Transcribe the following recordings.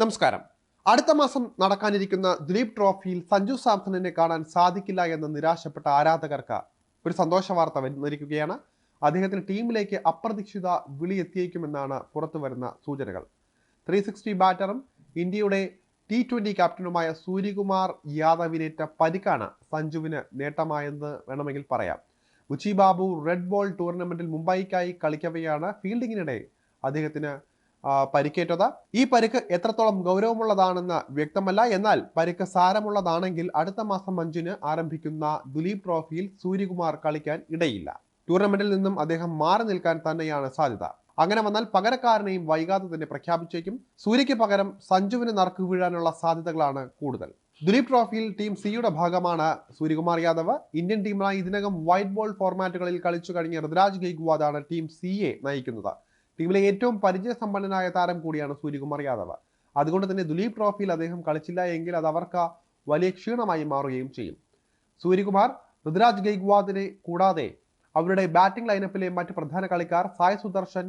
നമസ്കാരം. അടുത്ത മാസം നടക്കാനിരിക്കുന്ന ദിലീപ് ട്രോഫിയിൽ സഞ്ജു സാംസണിനെ കാണാൻ സാധിക്കില്ല എന്ന് നിരാശപ്പെട്ട ആരാധകർക്ക് ഒരു സന്തോഷ വാർത്ത വന്നിരിക്കുകയാണ്. അദ്ദേഹത്തിന് ടീമിലേക്ക് അപ്രതീക്ഷിത വിളി എത്തിയേക്കുമെന്നാണ് പുറത്തു വരുന്ന സൂചനകൾ. ത്രീ സിക്സ്റ്റി ബാറ്ററും ഇന്ത്യയുടെ ടി ട്വന്റി ക്യാപ്റ്റനുമായ സൂര്യകുമാർ യാദവിനേറ്റ പരിക്കാണ് സഞ്ജുവിന് നേട്ടമായെന്ന് വേണമെങ്കിൽ പറയാം. ഉച്ചി ബാബു റെഡ് ബോൾ ടൂർണമെന്റിൽ മുംബൈക്കായി കളിക്കവെയാണ് ഫീൽഡിങ്ങിനിടെ അദ്ദേഹത്തിന് പരിക്കേറ്റത്. ഈ പരിക്ക് എത്രത്തോളം ഗൗരവമുള്ളതാണെന്ന് വ്യക്തമല്ല. എന്നാൽ പരിക്ക് സാരമുള്ളതാണെങ്കിൽ അടുത്ത മാസം അഞ്ചിന് ആരംഭിക്കുന്ന ദുലീപ് ട്രോഫിയിൽ സൂര്യകുമാർ കളിക്കാൻ ഇടയില്ല. ടൂർണമെന്റിൽ നിന്നും അദ്ദേഹം മാറി നിൽക്കാൻ തന്നെയാണ് സാധ്യത. അങ്ങനെ വന്നാൽ പകരക്കാരനെയും വൈകാതെ തന്നെ പ്രഖ്യാപിച്ചേക്കും. സൂര്യയ്ക്ക് പകരം സഞ്ജുവിന് നറുക്ക് വീഴാനുള്ള സാധ്യതകളാണ് കൂടുതൽ. ദുലീപ് ട്രോഫിയിൽ ടീം സിയുടെ ഭാഗമാണ് സൂര്യകുമാർ യാദവ്. ഇന്ത്യൻ ടീമിനായി ഇതിനകം വൈറ്റ് ബോൾ ഫോർമാറ്റുകളിൽ കളിച്ചു കഴിഞ്ഞ ഋതുരാജ് ഗെയ്ഗ്വാദാണ് ടീം സിയെ നയിക്കുന്നത്. ടീമിലെ ഏറ്റവും പരിചയസമ്പന്നനായ താരം കൂടിയാണ് സൂര്യകുമാർ യാദവ്. അതുകൊണ്ട് തന്നെ ദുലീപ് ട്രോഫിയിൽ അദ്ദേഹം കളിച്ചില്ല എങ്കിൽ അത് അവർക്ക് വലിയ ക്ഷീണമായി മാറുകയും ചെയ്യും. സൂര്യകുമാർ ഋതുരാജ് ഗെയ്ഗ്വാദിനെ കൂടാതെ അവരുടെ ബാറ്റിംഗ് ലൈനപ്പിലെ മറ്റ് പ്രധാന കളിക്കാർ സായ് സുദർശൻ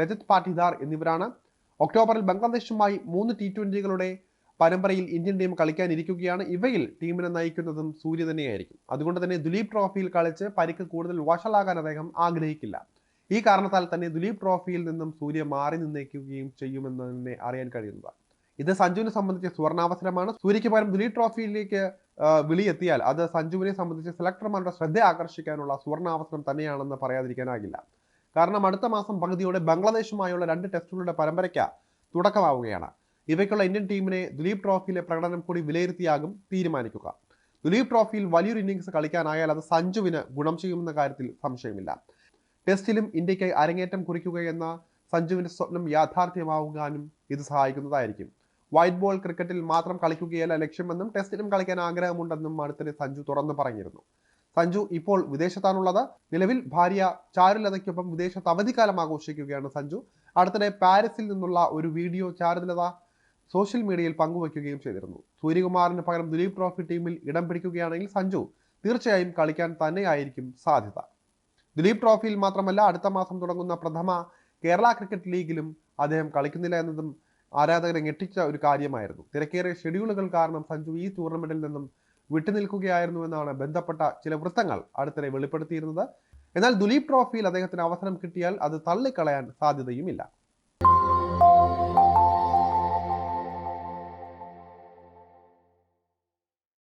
രജത് പാട്ടിദാർ എന്നിവരാണ്. ഒക്ടോബറിൽ ബംഗ്ലാദേശുമായി മൂന്ന് ടി ട്വന്റികളുടെ പരമ്പരയിൽ ഇന്ത്യൻ ടീം കളിക്കാനിരിക്കുകയാണ് ഇവയിൽ ടീമിനെ നയിക്കുന്നതും സൂര്യ തന്നെയായിരിക്കും. അതുകൊണ്ട് തന്നെ ദുലീപ് ട്രോഫിയിൽ കളിച്ച് പരിക്ക് കൂടുതൽ വഷളാകാൻ അദ്ദേഹം ആഗ്രഹിക്കില്ല. ഈ കാരണത്താൽ തന്നെ ദുലീപ് ട്രോഫിയിൽ നിന്നും സൂര്യ മാറി നിന്നേക്കുകയും ചെയ്യുമെന്ന് തന്നെ അറിയാൻ കഴിയുന്നതാണ്. ഇത് സഞ്ജുവിനെ സംബന്ധിച്ച് സുവർണാവസരമാണ്. സൂര്യയ്ക്ക് പകരം ദുലീപ് ട്രോഫിയിലേക്ക് വിളിയെത്തിയാൽ അത് സഞ്ജുവിനെ സംബന്ധിച്ച് സെലക്ടർമാരുടെ ശ്രദ്ധ ആകർഷിക്കാനുള്ള സുവർണാവസരം തന്നെയാണെന്ന് പറയാതിരിക്കാനാകില്ല. കാരണം അടുത്ത മാസം പകുതിയോടെ ബംഗ്ലാദേശുമായുള്ള രണ്ട് ടെസ്റ്റുകളുടെ പരമ്പരയ്ക്ക് തുടക്കമാവുകയാണ്. ഇവയ്ക്കുള്ള ഇന്ത്യൻ ടീമിനെ ദുലീപ് ട്രോഫിയിലെ പ്രകടനം കൂടി വിലയിരുത്തിയാകും തീരുമാനിക്കുക. ദുലീപ് ട്രോഫിയിൽ വലിയൊരു ഇന്നിംഗ്സ് കളിക്കാനായാൽ അത് സഞ്ജുവിന് ഗുണം ചെയ്യുമെന്ന കാര്യത്തിൽ സംശയമില്ല. ടെസ്റ്റിലും ഇന്ത്യയ്ക്ക് അരങ്ങേറ്റം കുറിക്കുകയെന്ന സഞ്ജുവിന്റെ സ്വപ്നം യാഥാർത്ഥ്യമാകാനും ഇത് സഹായിക്കുന്നതായിരിക്കും. വൈറ്റ് ബോൾ ക്രിക്കറ്റിൽ മാത്രം കളിക്കുകയല്ല ലക്ഷ്യമെന്നും ടെസ്റ്റിലും കളിക്കാൻ ആഗ്രഹമുണ്ടെന്നും അടുത്തിടെ സഞ്ജു തുറന്നു പറഞ്ഞിരുന്നു. സഞ്ജു ഇപ്പോൾ വിദേശത്താണുള്ളത്. നിലവിൽ ഭാര്യ ചാരുലതയ്ക്കൊപ്പം വിദേശത്ത് അവധിക്കാലം ആഘോഷിക്കുകയാണ് സഞ്ജു. അടുത്തിടെ പാരീസിൽ നിന്നുള്ള ഒരു വീഡിയോ ചാരുലത സോഷ്യൽ മീഡിയയിൽ പങ്കുവയ്ക്കുകയും ചെയ്തിരുന്നു. സൂര്യകുമാറിന് പകരം ദുലീപ് ട്രോഫി ടീമിൽ ഇടം പിടിക്കുകയാണെങ്കിൽ സഞ്ജു തീർച്ചയായും കളിക്കാൻ തന്നെയായിരിക്കും സാധ്യത. ദിലീപ് ട്രോഫിയിൽ മാത്രമല്ല അടുത്ത മാസം തുടങ്ങുന്ന പ്രഥമ കേരള ക്രിക്കറ്റ് ലീഗിലും അദ്ദേഹം കളിക്കുന്നില്ല എന്നതും ആരാധകരെ ഞെട്ടിച്ച ഒരു കാര്യമായിരുന്നു. തിരക്കേറിയ ഷെഡ്യൂളുകൾ കാരണം സഞ്ജു ഈ ടൂർണമെന്റിൽ നിന്നും വിട്ടുനിൽക്കുകയായിരുന്നു എന്നാണ് ബന്ധപ്പെട്ട ചില വൃത്തങ്ങൾ അടുത്തിടെ വെളിപ്പെടുത്തിയിരുന്നത്. എന്നാൽ ദുലീപ് ട്രോഫിയിൽ അദ്ദേഹത്തിന് അവസരം കിട്ടിയാൽ അത് തള്ളിക്കളയാൻ സാധ്യതയുമില്ല.